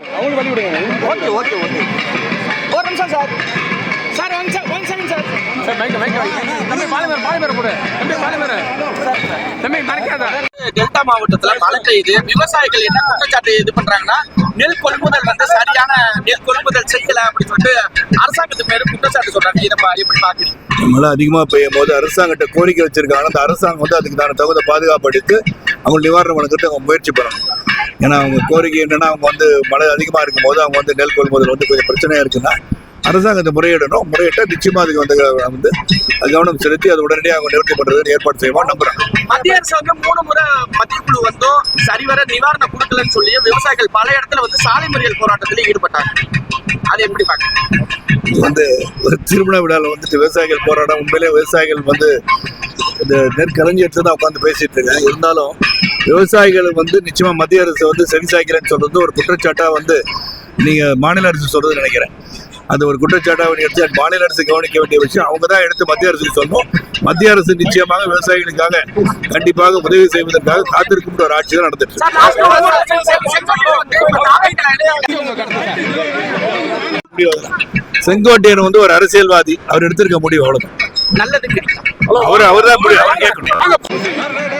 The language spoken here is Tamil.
அவங்களுக்கு வழி விடுங்க. Okay okay okay. ஒரு நிமிஷம் sir. Sir one second one second sir. Sir மைக்க மைக்க தம்பி பாலிமர் பாலிமர் கொடு தம்பி பாலிமர் தம்பி மறைக்காத. டெல்டா மாவட்டத்துல மழை பெய்யுது. விவசாயிகள் என்ன குற்றச்சாட்டு இது பண்றாங்கன்னா நெல் கொள்முதல் வந்து சரியான நெல் கொள்முதல் செய்யல அப்படின்னு சொல்லிட்டு அரசாங்கத்து மேல குற்றச்சாட்டு சொல்றாங்க. இதை பா- எப்படி பாக்குறீங்க மழை அதிகமாக பெய்யும் போது அரசாங்கத்தை கோரிக்கை வச்சிருக்காங்க. அந்த அரசாங்கம் வந்து அதுக்கு தான தகுந்த பாதுகாப்பு எடுத்து அவங்க நிவாரணம் வழங்குறதுக்கு அவங்க முயற்சி பண்ணணும். ஏன்னா அவங்க கோரிக்கை என்னன்னா அவங்க வந்து மழை அதிகமாக இருக்கும்போது அவங்க வந்து நெல் கொள்முதல் வந்து கொஞ்சம் பிரச்சனையா இருக்குன்னா அரசாங்கத்தை முறையிடணும். முறையிட்டா நிச்சயமா அதுக்கு வந்து வந்து கவனம் செலுத்தி அது உடனடியாக அவங்க நிவர்த்தி பண்றதுக்கு ஏற்பாடு செய்வோம் நம்புறேன் மத்திய அரசு வந்து மூணு முறை மத்திய குழு வந்தோம் சரிவர நிவாரணம் கொடுக்கலன்னு சொல்லி விவசாயிகள் பல இடத்துல வந்து சாலை மறியல் போராட்டத்துல ஈடுபட்டாங்க. அதை எப்படி இது வந்து ஒரு திருமண விழாவில் வந்துட்டு விவசாயிகள் போராட்டம் உண்மையிலே விவசாயிகள் வந்து இந்த நெற்களஞ்சியத்தில் தான் உட்காந்து பேசிட்டு இருக்கேன் இருந்தாலும் விவசாயிகள் வந்து நிச்சயமா மத்திய அரசு வந்து செவிசாய்க்கிறேன்னு சொல்றது ஒரு குற்றச்சாட்டா வந்து நீங்க மாநில அரசு சொல்றது நினைக்கிறேன். அது ஒரு குற்றச்சாட்டா எடுத்து மாநில அரசு கவனிக்க வேண்டிய விஷயம். அவங்க தான் எடுத்து மத்திய அரசுக்கு சொல்லணும். மத்திய அரசு நிச்சயமாக விவசாயிகளுக்காக கண்டிப்பாக உதவி செய்வதற்காக காத்திருக்கும் ஒரு ஆட்சி தான் நடந்துட்டு செங்கோட்டையன் வந்து ஒரு அரசியல்வாதி. அவர் எடுத்திருக்க முடிவு நல்லது கிடைக்கும் அவர் அவர் தான் அவர் கேட்கணும்.